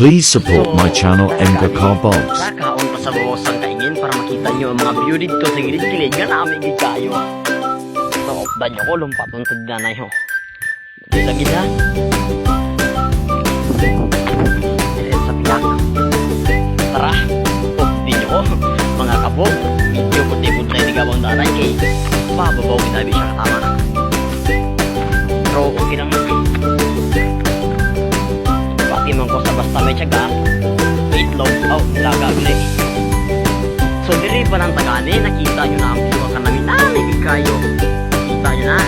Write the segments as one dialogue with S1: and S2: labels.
S1: Please support my channel Emga Car Box.
S2: Kakaon pa sa bawas ang kaingin para makita nyo ang mga view dito sa gilid-gilid nga namin gid kayo. So, opdan nyo ko, lumpaton sa dinanay ho. Dito lagi na. Dire sa piyak. Tara, opdi nyo ko. Mga kabog, medyo puti-put na itigawang danay kay mababaw kita siya katama. Pero okay lang. Man ko sa basta may tiyaga, itlog, oh, laga ulit. So, diri pa ng tagani, nakita nyo na ang view ka namin namin kayo. Kita nyo na.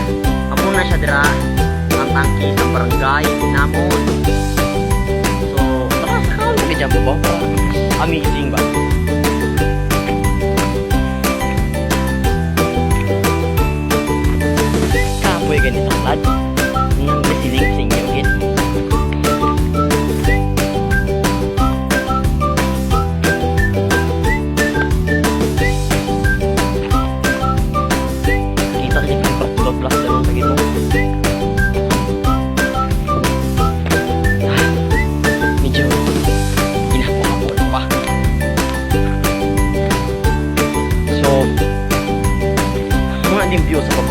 S2: Amo na siya dira, ang tangki sa barangay, namon. So, tara sa kaon kami dyan ba? Amazing ba? Kapoy ganito, lad.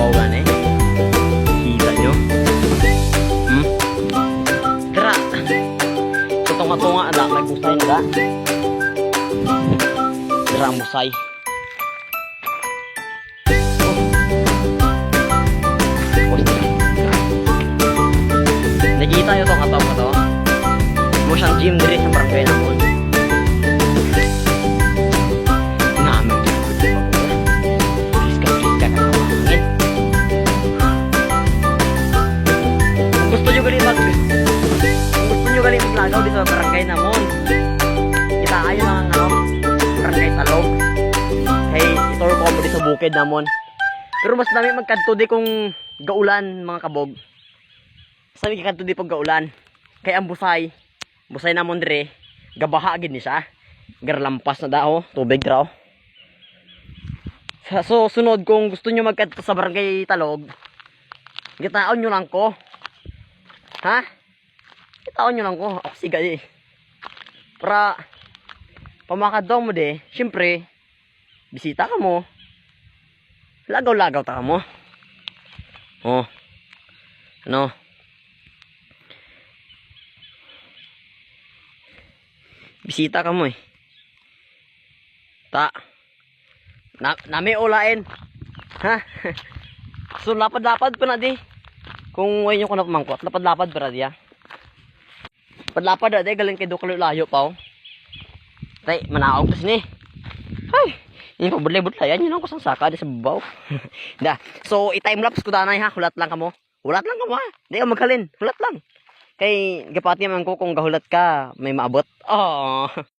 S2: Babawan eh. Kita nyo? Hmm? Tara! So, tunga-tunga ada, nagbusay na da. Tara, ang busay. Nakita nyo itong kataw ko to? Mo siyang gym diri sa barangay namon. Namin galing maglagaw dito sa barangay namon. Kita kayo ang ano, barangay talog. Hey, ituro ko mo di sa bukid namon. Pero mas dami magkanto di kung gaulan mga kabog. Sabi ka kanto di pag gaulan. Kay ang busay. Busay na mondre. Gabaha gid ni siya. Garlampas na daw, tubig raw. Sa- So sunod kung gusto nyo magkanto sa barangay Talog, gitaon nyo lang ko. Ha? Nyo lang ko. Ako siga di. Para pamakadaw mo de, syempre, bisita ka mo. Lagaw-lagaw ta ka mo. Oh. Ano? Bisita ka mo eh. Ta. Na, nami ulain. Ha? so lapad-lapad pa na di. Kung ngayon ko na pamangkot, lapad-lapad pa na di ha. Padlapad na di, galing kay Dukalo layo pa oh. Tay, manaog pa sini. Ay, yung pabulay-bulay, yan yun ang kusang saka di sa babaw. da. So, i-timelapse ko danay ha, hulat lang ka mo. Hulat lang ka mo ha. Hindi ka maghalin, hulat lang. Kay, gapati man ko kung gahulat ka, may maabot. Oh.